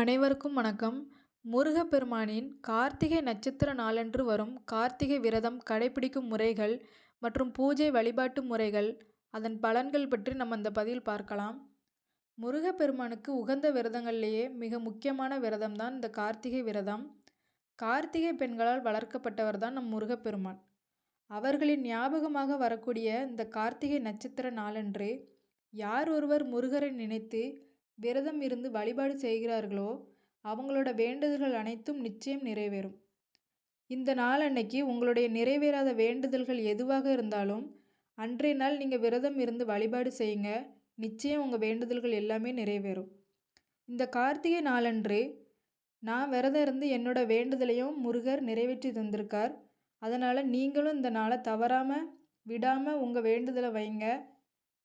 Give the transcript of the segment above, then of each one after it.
அனைவருக்கும் வணக்கம். முருகப்பெருமானின் கார்த்திகை நட்சத்திர நாளன்று வரும் கார்த்திகை விரதம் கடைபிடிக்கும் முறைகள் மற்றும் பூஜை வழிபாட்டு முறைகள் அதன் பலன்கள் பற்றி நம்ம இந்த பதிவில் பார்க்கலாம். முருகப்பெருமானுக்கு உகந்த விரதங்கள்லேயே மிக முக்கியமான விரதம் தான் இந்த கார்த்திகை விரதம். கார்த்திகை பெண்களால் வளர்க்கப்பட்டவர் தான் நம் முருகப்பெருமான். அவர்களின் ஞாபகமாக வரக்கூடிய இந்த கார்த்திகை நட்சத்திர நாளன்று யார் ஒருவர் முருகரை நினைத்து விரதம் இருந்து வழிபாடு செய்கிறார்களோ அவங்களோட வேண்டுதல்கள் அனைத்தும் நிச்சயம் நிறைவேறும். இந்த நாள் அன்னைக்கு உங்களுடைய நிறைவேறாத வேண்டுதல்கள் எதுவாக இருந்தாலும் அன்றைய நாள் நீங்கள் விரதம் இருந்து வழிபாடு செய்யுங்க. நிச்சயம் உங்கள் வேண்டுதல்கள் எல்லாமே நிறைவேறும். இந்த கார்த்திகை நாளன்று நான் விரதம் இருந்து என்னோட வேண்டுதலையும் முருகர் நிறைவேற்றி தந்திருக்கார். அதனால் நீங்களும் இந்த நாளை தவறாமல் விடாமல் உங்கள் வேண்டுதலை வைங்க.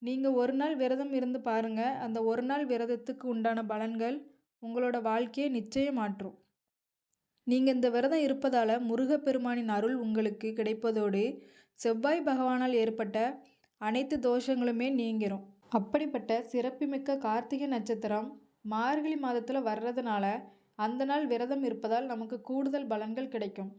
நீங்கள் ஒரு நாள் விரதம் இருந்து பாருங்கள் அந்த ஒரு நாள் விரதத்துக்கு உண்டான பலன்கள் உங்களோட வாழ்க்கையை நிச்சயம் மாற்றும். நீங்கள் இந்த விரதம் இருப்பதால் முருகப்பெருமானின் அருள் உங்களுக்கு கிடைப்பதோடு செவ்வாய் பகவானால் ஏற்பட்ட அனைத்து தோஷங்களுமே நீங்கிரும். அப்படிப்பட்ட சிறப்புமிக்க கார்த்திகை நட்சத்திரம் மார்கழி மாதத்தில் வர்றதுனால அந்த நாள் விரதம் இருப்பதால் நமக்கு கூடுதல் பலன்கள் கிடைக்கும்.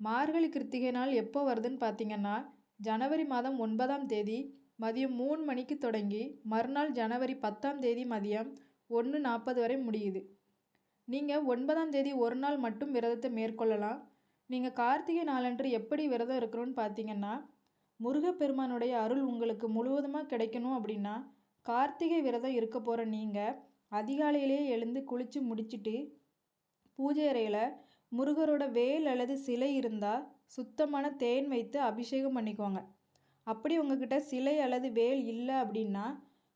மார்கழி கிருத்திகை நாள் எப்போ வருதுன்னு பார்த்தீங்கன்னா ஜனவரி மாதம் ஒன்பதாம் தேதி மதியம் மூணு மணிக்கு தொடங்கி மறுநாள் ஜனவரி பத்தாம் தேதி மதியம் ஒன்று நாற்பது வரை முடியுது. நீங்கள் ஒன்பதாம் தேதி ஒரு நாள் மட்டும் விரதத்தை மேற்கொள்ளலாம். நீங்கள் கார்த்திகை நாளன்று எப்படி விரதம் இருக்கணும்னு பார்த்தீங்கன்னா முருகப்பெருமானுடைய அருள் உங்களுக்கு முழுவதுமாக கிடைக்கணும் அப்படின்னா கார்த்திகை விரதம் இருக்க போகிற நீங்கள் அதிகாலையிலேயே எழுந்து குளித்து முடிச்சுட்டு பூஜை அறையில் முருகரோட வேல் அல்லது சிலை இருந்தால் சுத்தமான தேன் வைத்து அபிஷேகம் பண்ணிக்கோங்க. அப்படி உங்ககிட்ட சிலை அல்லது வேல் இல்லை அப்படின்னா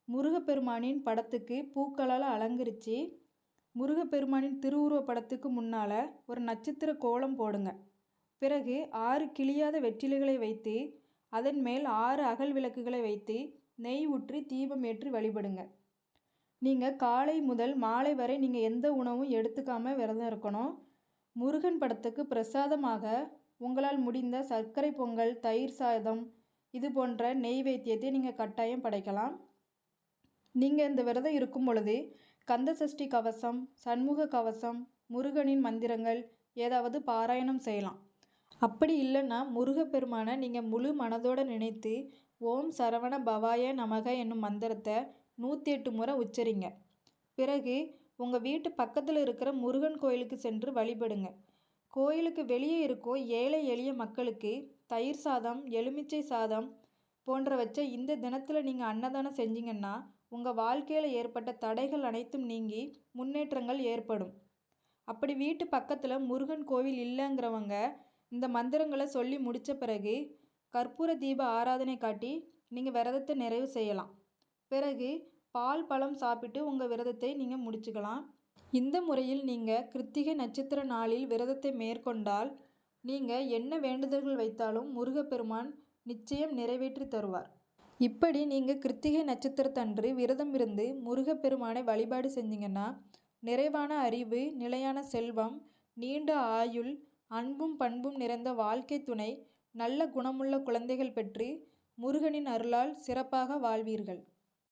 முருகப்பெருமானின் படத்துக்கு பூக்களால் அலங்கரித்து முருகப்பெருமானின் திருவுருவ படத்துக்கு முன்னால் ஒரு நட்சத்திர கோலம் போடுங்க. பிறகு ஆறு கிளியாத வெற்றிலைகளை வைத்து அதன் மேல் ஆறு அகல் விளக்குகளை வைத்து நெய் ஊற்றி தீபம் ஏற்றி வழிபடுங்க. நீங்கள் காலை முதல் மாலை வரை நீங்கள் எந்த உணவும் எடுத்துக்காமல் விரதம் இருக்கணும். முருகன் படத்துக்கு பிரசாதமாக உங்களால் முடிந்த சர்க்கரை பொங்கல் தயிர் சாதம் இது போன்ற நெய் வைத்தியத்தை நீங்கள் கட்டாயம் படைக்கலாம். நீங்கள் இந்த விரதம் இருக்கும் பொழுது கந்த சஷ்டி கவசம் சண்முக கவசம் முருகனின் மந்திரங்கள் ஏதாவது பாராயணம் செய்யலாம். அப்படி இல்லைன்னா முருகப்பெருமானை நீங்கள் முழு மனதோடு நினைத்து ஓம் சரவண பவாய நமக என்னும் மந்திரத்தை நூற்றி எட்டு முறை உச்சரிங்க. பிறகு உங்கள் வீட்டு பக்கத்தில் இருக்கிற முருகன் கோயிலுக்கு சென்று வழிபடுங்க. கோயிலுக்கு வெளியே இருக்கும் ஏழை எளிய மக்களுக்கு தயிர் சாதம் எலுமிச்சை சாதம் போன்றவற்றை இந்த தினத்தில் நீங்கள் அன்னதானம் செஞ்சீங்கன்னா உங்கள் வாழ்க்கையில் ஏற்பட்ட தடைகள் அனைத்தும் நீங்கி முன்னேற்றங்கள் ஏற்படும். அப்படி வீட்டு பக்கத்தில் முருகன் கோவில் இல்லைங்கிறவங்க இந்த மந்திரங்களை சொல்லி முடித்த பிறகு கற்பூர தீப ஆராதனை காட்டி நீங்கள் விரதத்தை நிறைவு செய்யலாம். பிறகு பால் பழம் சாப்பிட்டு உங்கள் விரதத்தை நீங்கள் முடிச்சுக்கலாம். இந்த முறையில் நீங்கள் கிருத்திகை நட்சத்திர நாளில் விரதத்தை மேற்கொண்டால் நீங்கள் என்ன வேண்டுதல்கள் வைத்தாலும் முருகப்பெருமான் நிச்சயம் நிறைவேற்றி தருவார். இப்படி நீங்கள் கிருத்திகை நட்சத்திரத்தன்று விரதம் இருந்து முருகப்பெருமானை வழிபாடு செஞ்சீங்கன்னா நிறைவான அறிவு நிலையான செல்வம் நீண்ட ஆயுள் அன்பும் பண்பும் நிறைந்த வாழ்க்கை துணை நல்ல குணமுள்ள குழந்தைகள் பெற்று முருகனின் அருளால் சிறப்பாக வாழ்வீர்கள்.